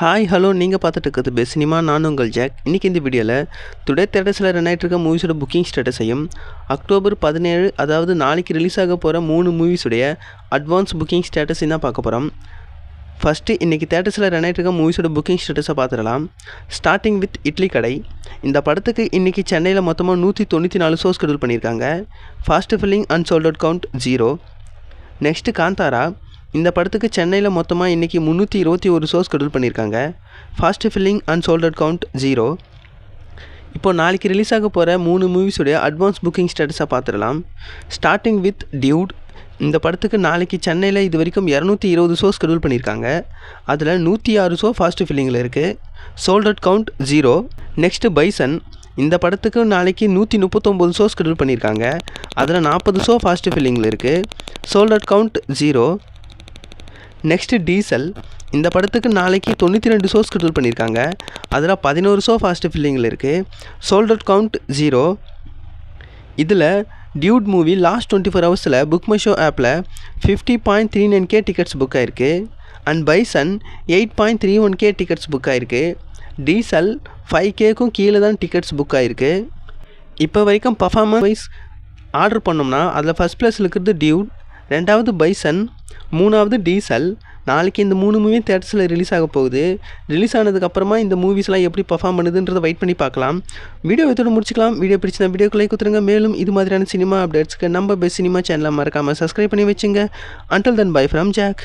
Hi hello நீங்கள் பார்த்துட்டு இருக்கிறது பெஸ்ட் சினிமா நான் உங்கள் ஜாக் இன்றைக்கி இந்த வீடியோவில் டுடே தேட்டர்ஸில் ரன் ஆகிட்டு இருக்க மூவிஸோட புக்கிங் ஸ்டேட்டஸையும் அக்டோபர் பதினேழு அதாவது நாளைக்கு ரிலீஸ் ஆக போகிற மூணு மூவிஸுடைய அட்வான்ஸ் புக்கிங் ஸ்டேட்டஸையும் தான் பார்க்க போகிறோம் ஃபஸ்ட்டு இன்றைக்கி தேட்டர்ஸில் ரன் ஆகிட்டு இருக்க மூவிஸோட புக்கிங் ஸ்டேட்டஸை பார்த்துடலாம். ஸ்டார்டிங் வித் இட்லி கடை. இந்த படத்துக்கு இன்றைக்கி சென்னையில் மொத்தமாக நூற்றி தொண்ணூற்றி நாலு ஷோஸ் ஷெடியூல் பண்ணியிருக்காங்க. Fast filling unsold out count zero next Kantara. இந்த படத்துக்கு சென்னையில் மொத்தமாக இன்றைக்கி முந்நூற்றி இருபத்தி ஒரு ஷோஸ் ஷெடியூல் பண்ணியிருக்காங்க. Fast filling unsolded count zero இப்போ நாளைக்கு ரிலீஸ் ஆக போகிற மூணு மூவிஸுடைய அட்வான்ஸ் புக்கிங் ஸ்டேட்டஸை பார்த்துடலாம். ஸ்டார்டிங் வித் டியூட் இந்த படத்துக்கு நாளைக்கு சென்னையில் இது வரைக்கும் இரநூத்தி இருபது ஷோ ஷெடியூல் பண்ணியிருக்காங்க. அதில் நூற்றி ஆறு ஷோ ஃபாஸ்ட் ஃபில்லிங்கில் இருக்குது sold out count zero next Bison இந்த படத்துக்கு நாளைக்கு நூற்றி முப்பத்தொம்போது ஷோ ஷெடியூல் பண்ணியிருக்காங்க. அதில் நாற்பது ஷோ ஃபாஸ்ட் ஃபில்லிங்கில் இருக்குது sold out count zero next Diesel இந்த படத்துக்கு நாளைக்கு தொண்ணூற்றி ரெண்டு ஷோஸ் ஸ்கெடியூல் பண்ணியிருக்காங்க. அதில் பதினோரு ஷோ ஃபாஸ்ட்டு ஃபில்லிங்கில் இருக்குது சோல்டர் கவுண்ட் ஜீரோ இதில் Dude movie last twenty four ஹவர்ஸில் புக் மை ஷோ ஆப்பில் fifty point three nine K tickets book ஆயிருக்கு. And Bison eight point three one K tickets book ஆயிருக்கு. டீசல் ஃபைவ் கேக்கும் கீழே தான் டிக்கெட்ஸ் புக் ஆயிருக்கு. இப்போ வரைக்கும் பர்ஃபார்மன்ஸ் வைஸ் ஆர்டர் பண்ணோம்னா அதில் ஃபஸ்ட் ப்ளேஸில் இருக்கிறது டியூட் ரெண்டாவது பைசன் மூணாவது டீசல். நாளைக்கு இந்த மூணு மூவியும் தேட்டர்ஸில் ரிலீஸ் ஆக போகுது. ரிலீஸ் ஆனதுக்கப்புறமா இந்த மூவிஸ்லாம் எப்படி பர்ஃபார்ம் பண்ணுதுன்றதை வெயிட் பண்ணி பார்க்கலாம். வீடியோ இதோட முடிச்சுக்கலாம். வீடியோ பிடிச்சினா வீடியோக்கு லைக் கொடுத்துருங்க. மேலும் இது மாதிரியான சினிமா அப்டேட்ஸ்க்கு நம்ம பெஸ்ட் சினிமா சேனலாக மறக்காமல் சப்ஸ்கிரைப் பண்ணி வச்சுங்க. Until then bye from Jack